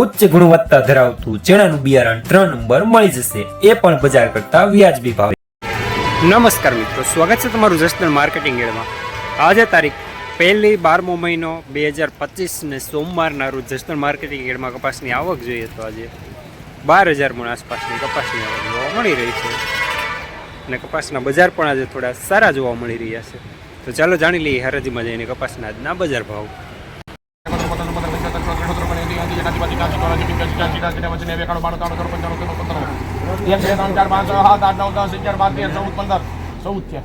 ઉચ્ચ ગુણવત્તા ધરાવતું ચણાનું બિયારણ ત્રણ નંબર મળી જશે. એ પણ બજાર કરતા વ્યાજબી ભાવે. નમસ્કાર મિત્રો, સ્વાગત છે તમારું જસદણ માર્કેટિંગ એડમાં. આજે તારીખ પહેલી બારમો મહિનો બે હજાર પચીસને સોમવારના રોજ જસદણ માર્કેટિંગ એડમાં કપાસની આવક જોઈએ તો આજે બાર હજાર મણ આસપાસની કપાસની આવક જોવા મળી રહી છે. અને કપાસના બજાર પણ આજે થોડા સારા જોવા મળી રહ્યા છે. તો ચાલો જાણી લઈએ હરાજીમાં જઈને કપાસના આજના બજાર ભાવ. એક બે ત્રણ ચાર પાંચ સાત આઠ નવ દસ અગિયાર બાર તેર ચૌદ પંદર ચૌદ છે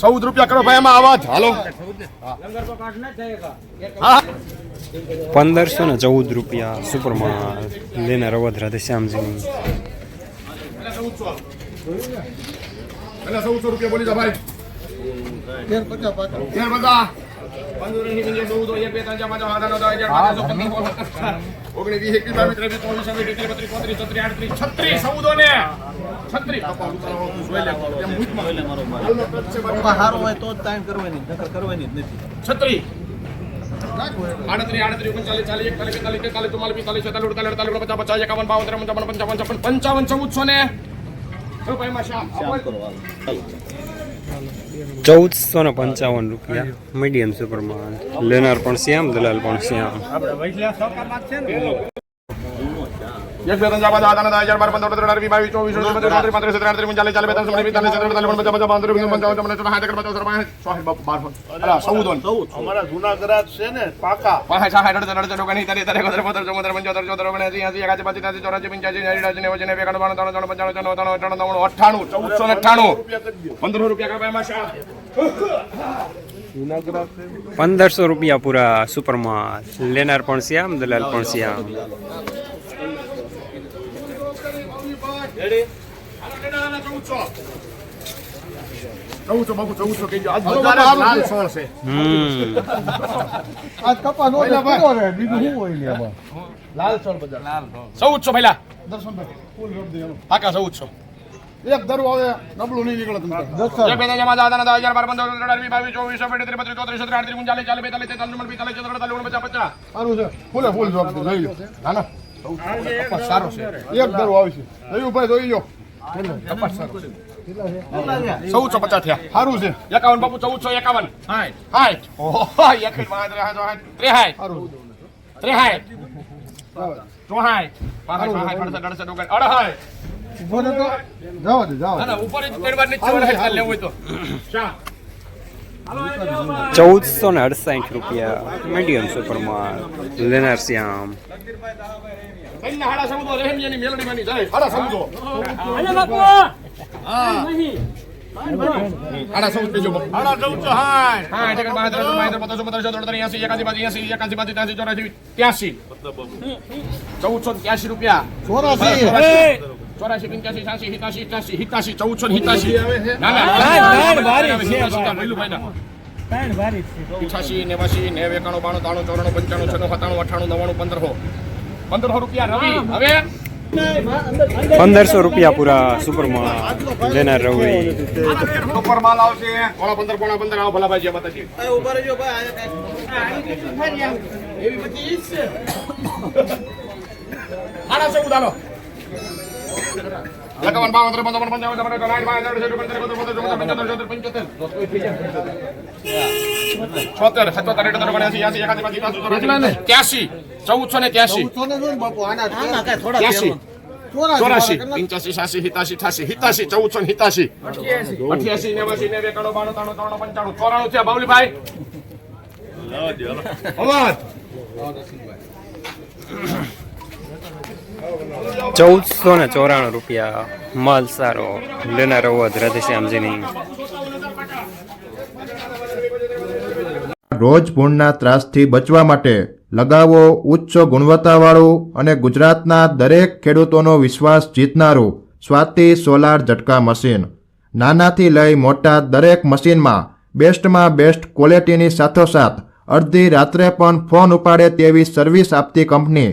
ચૌદ રૂપિયા કરો ભાઈ એમાં અવાજ. હાલો. પંદરસો ને ચૌદ રૂપિયા સુપરમાં લેના અવધ રાધે શ્યામજીની ચૌદસો રૂપિયા બોલી જા ભાઈ. નથી છત્રીસ આડત્રી આડત્રીસ ઓગણચાલીસ ચાલીસ એકતાલીસ બેતાલીસ તેતાલીસ ચુમ્માલીસ પિસ્તાલીસ છેતાલીસ અડતાલીસ અડતાલીસ પચાસ પચાસ એકાવન બાવન ત્રેપન ચોપન પંચાવન છપ્પન પંચાવન ચૌદસો ને. રૂપિયામાં શ્યામ ચૌદસો ને પંચાવન રૂપિયા. મીડિયમ સુપરમાં. લેનાર પણ શ્યામ દલાલ પણ શ્યામ. એક બે ત્રણ ચાર પાંચ આઠ નવ દસ બાર પંદર પંદર અઢાર બાવીસ ચોવીસ ચોવીસ પાંત્રીસ છત્રીસ આડત્રીસ ચાલીસ ચાલીસ બેતાલીસ ચુમ્માલીસ પિસ્તાલીસ છત્રીસ અડતાલીસ પચાસ પાંત્રીસ પંચાવન પંચાવન પંચાવન સાઠ પચાસ સાઠ સાઠ બાર અલા ચૌદ અમારા જૂના છે ને પાકા પાંચ સાઠ અડસઠ અડસઠ ઓગણીસ ત્રીસ ત્રીસ એકત્રીસ પંદર ચોતેર પંચોતેર ચોતેર ઓગણસી એસી એકાસી પચીસ ત્યાસી ચોરાસી પંચ્યાસી એકાસી નેવું નેવું એકાણું બાણું ત્રણ ત્રણ પંચાણું ત્રણ ત્રણ અઠાણું નવ્વાણું અઠ્ઠાણું ચૌદસો ને અઠ્ઠાણું પંદરસો રૂપિયા કાપા એમાં શ્યામ પંદરસો રૂપિયા પૂરા સુપરમાં લેનાર પણ શ્યામ દલાલ પણ શ્યામ ચૌદસો બાપુ ચૌદસો કહી આજ બજાર લાલ સોળ છે. આજ કપા નો પૂરો બીજું શું હોય ને એમાં લાલ સોળ બજાર. લાલ ચૌદસો પહેલા. પાકા ચૌદસો એક ધરું હવે નબળું નહીં નીકળે તમે એક બે ત્રણ ચાર પાંચ આઠ નવ દસ અગિયાર બાર પંદર સોળ અઢાર વીસ બાવીસ ચોવીસ ચોવીસ ત્રીસ બત્રીસ ચોત્રીસ છત્રીસ આડત્રીસ ઓગણચાલીસ ચાલીસ બેતાલીસ તેતાલીસ ચુમ્માલીસ પિસ્તાલીસ છત્રીસ અડતાલીસ ઓગણપચાસ પચાસ. સારું છે. ફૂલે ફૂલ જોબ લઈ લો ના ના કપાસ સારો છે. એક ધરું આવશે જોયું જોઈ લો કપાસ સારો છે? ચૌદસો પચાસ થયા. સારું છે. એકાવન બાપુ ચૌદસો એકાવન. અડસઠ ઓગણ. અડહાય. જાવ દે જાવ ના ના ઉપર જ નીચે વળાય લેવું હોય તો. શા ચૌદસો ને અડસાઠ રૂપિયા મીડિયમ સુપરમાં લેનાર શ્યામ કઈના હાડા સમજો રહેમજીની મેલડીમાંની જાય. હાડા હા. એટલે બહાદર એકાસી બાજી એકાસી બાજી ચૌદસો ત્યાસી રૂપિયા. ચોરાસી. ચોરાસી પંચ્યાસી છ્યાસી હિતાસી ઇઠ્યાસી હિતાસી ચૌદસો હિતાસી. ના ના નેવાસી નેવ એકાણું બાણું તાણું ચોરાણું પંચાણું છનું સત્તાણું અઠાણું પંદર પંદરસો પંદરસો રૂપિયા રવિ. હવે પંદરસો રૂપિયા પૂરા સુપરમાં લેનાર રવિ. સુપર માલ આવશે. પોણા પંદર પોણા પંદર. આવો ભલા ભાઈ બતાજી ઊભા રહેજો ભાઈ એવી બધી ઈજ છે. ઉદાલો લગાવન બાવન ત્રેપન ચોપન પંચાવન ચોપન ચોપન પંચોતેર છોતેર સત્તોતેર અઠોતેર ઓગણએંસી એંસી એકાસી બાસી ત્યાસી ત્યાસી ચૌદસો ને ત્યાસી ત્યાસી ચોરાશી પંચ્યાસી છ્યાસી હિતાસી અઠાસી હિતાસી ચૌદસો ને ચોરાણું રૂપિયા માલ સારો લેનાર રાધેશ્યામજીની. રોજ પૂર્ણના ત્રાસથી બચવા માટે લગાવો ઉચ્ચ ગુણવત્તાવાળું અને ગુજરાતના દરેક ખેડૂતોનો વિશ્વાસ જીતનારું સ્વાતિ સોલાર ઝટકા મશીન. નાનાથી લઈ મોટા દરેક મશીનમાં બેસ્ટમાં બેસ્ટ ક્વોલિટીની સાથોસાથ અડધી રાત્રે પણ ફોન ઉપાડે તેવી સર્વિસ આપતી કંપની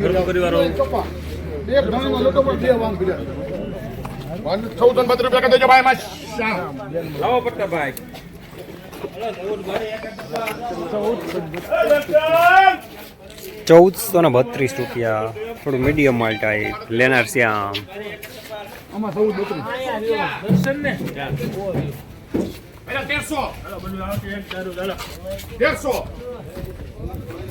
એક વાત લેવાનું હતું ચૌદસો ને અઠ્યાસી રૂપિયા. માલ સારો છે લેનાર પ્રતાપ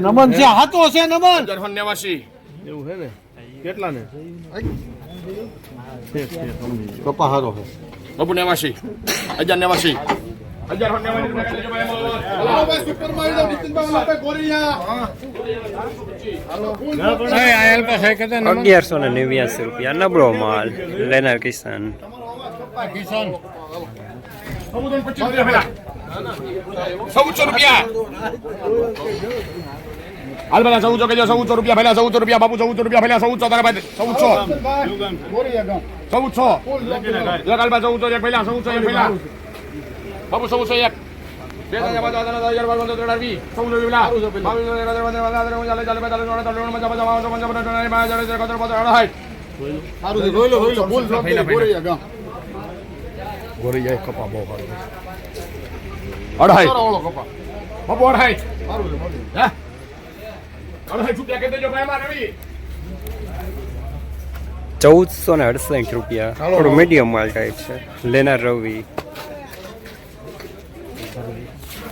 નમન છે હાથો છે નમન. નેવાસી. કપા હારો છે. બાબુ નેવાસી. હજાર નેવાસી. હજાર અગિયારસો ને નેવ્યાસી રૂપિયા નબળો માલ લેનાર કિસાન. ચૌદસો રૂપિયા. હાલ પેલા ચૌદસો ચૌદસો રૂપિયા પહેલા ચૌદસો રૂપિયા બાપુ ચૌદસો રૂપિયા પહેલા ચૌદસો તારા ભાઈ ચૌદસો. ચૌદસો. એક ચૌદસો. એક પહેલા ચૌદસો એક પહેલા બાપુ ચૌદસો એક બે ત્રણ ચાર પાંચ ચોરાલીસ ચોરાલીસ પચાસ પચાસ બાવન પંચાવન પંચાવન પંચાવન બાવન ચાલીસ એકોતેર બોતેર અઢાઈ સારું છે જોઈ લો જોઈ લો બોલ ગોરી કપા બહુ અઢાઈ બાપુ અઢાઈ અઢાઈ છૂટ્યા કહી દેજો ભાઈ મારે રવિ ચૌદસો ને અડસઠ રૂપિયા થોડું મીડિયમ માલ ટાઈપ છે લેનાર રવિ હલો પહેલા ભાઈ ચૌદસો પંદર વીસ પચીસ પાંત્રીસ સત્તર આમ હામો વીએ મને જ થઈ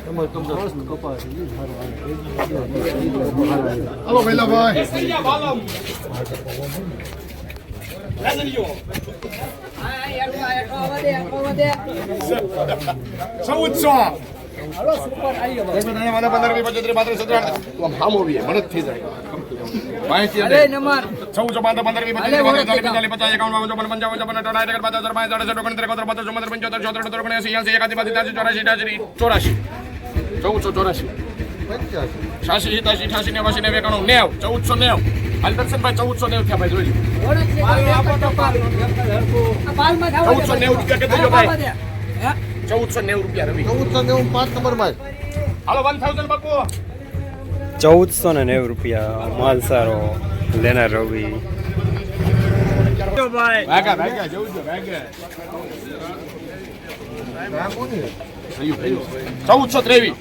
જાય માહિતી દે ચૌદસો પાંચ પંદર વીસ પચીસ ચાલીસ પચાસ એકાવન બાવન ચોપન પંચાવન ચોપન અઠાવન એકાવન પચાસ પાંચ સાડત્રીસ ઓગણત્રીસ એકોતેર બત્રીસ ચુમ્મોતેર પંચોતેર સત્તર અઠ્યોતેર એંસી એંસી ચોરાસી અઠ્યાસી ચોરાસી ચૌદસો ચોરાસી છ્યાસી સિત્યાસી અઠ્યાસી નેવાસી નેવું એકાણું નેવ ચૌદસો નેવ. હાલ દર્શનભાઈ ચૌદસો નેવ થયા ભાઈ જોઈ ચૌદસો નેવ રૂપિયા કે દેજો ભાઈ. ચૌદસો નેવું રૂપિયા રવિ ચૌદસો નેવું પાંચ નંબરમાં હાલો વન થાઉઝન્ડ બાપુ. ચૌદસો ને નેવ રૂપિયા માલ સારો લેનાર રવિ. ભાગા ભાગા જવું છે ભાગા ચૌદસો ત્રેવીસ.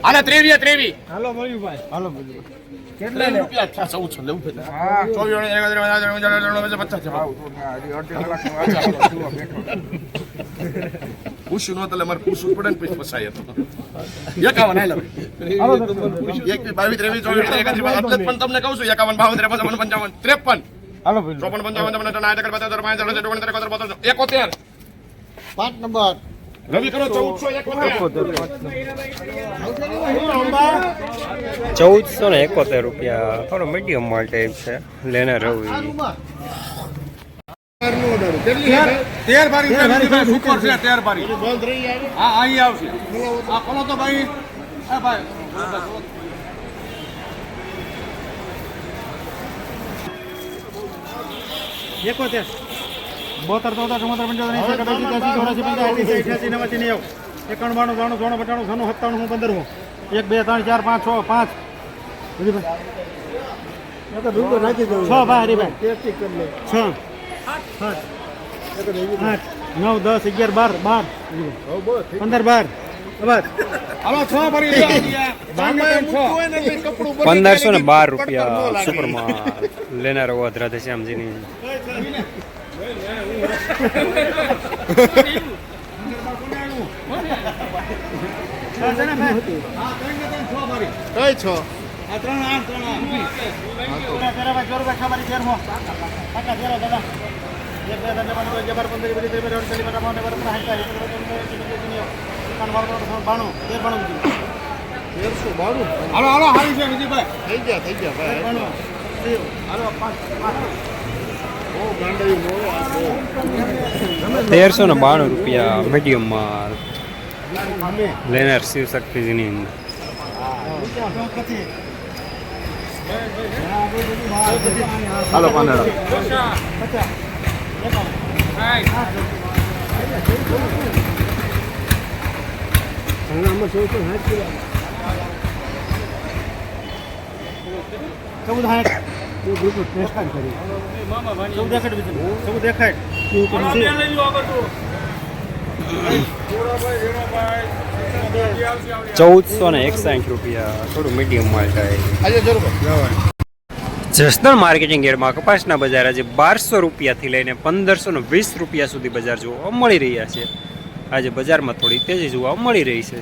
આના ત્રેવી ત્રેવી હાલો મળ્યું ભાઈ હાલો કેટલા રૂપિયા ચૌદસો લેવું છે ચોવીસ ઓગણીસ, એકત્રીસ, બત્રીસ, પૂછ્યું નહોતું એટલે મારે પૂછવું પડે ને પછી ફસાય તો એકાવન હાલો એકવીસ બાવીસ ત્રેવીસ ચોવીસ એકત્રીસ પણ તમને કહું છું એકાવન બાવન ત્રેપન પંચાવન ત્રેપન ચોપન પંચાવન બોતેર એકોતેર પાંચ નંબર રવિ કરો ચૌદસો ચૌદસો ને એકોતેર રૂપિયા. થોડો મીડિયમ માલ ટાઈપ છે. લેને રવિ તેર બારી સુપર છે તેર બારી. હા અહીં આવશે. આ ખોલો તો ભાઈ. હા ભાઈ. એકોતેર. બોતેર ચૌદ ચૌદ પંચોતેર એંસી એકાસી ચોરાસી પંચાસી અઠ્યાસી નેવાસી નેવું એકાણું બાણું બાણું ત્રણ પચાણું છનું સત્તાણું હું પંદર હું. એક બે ત્રણ ચાર પાંચ છ પાંચ. છ ભાઈ હરીભાઈ છ. આઠ. નવ દસ અગિયાર બાર બાર. પંદર બાર. બસ છ ભરી પંદરસો ને બાર રૂપિયા સુપરમાં લેનાર હોવા રાધેશ્યામજીની કઈ છો ત્રણ આઠ ત્રણ ત્રીસ બાણું હાલો હાલો હારી છે વિજયભાઈ. થઈ ગયા થઈ ગયા ભાઈ. હાલો પાંચ પાંચ. તેરસો ને બાણું રૂપિયા મીડિયમમાં લેનાર શિવ શક્તિજીની અંદર. હાલો પાંદડા. ચૌદ ને એકસાઠ રૂપિયા. થોડું મીડિયમ માલ થાય જસદણ માર્કેટિંગ ગેરમાં કપાસના બજાર આજે બારસો રૂપિયાથી લઈને પંદરસો વીસ રૂપિયા સુધી બજાર જોવા મળી રહ્યા છે. આજે બજારમાં થોડી તેજી જોવા મળી રહી છે.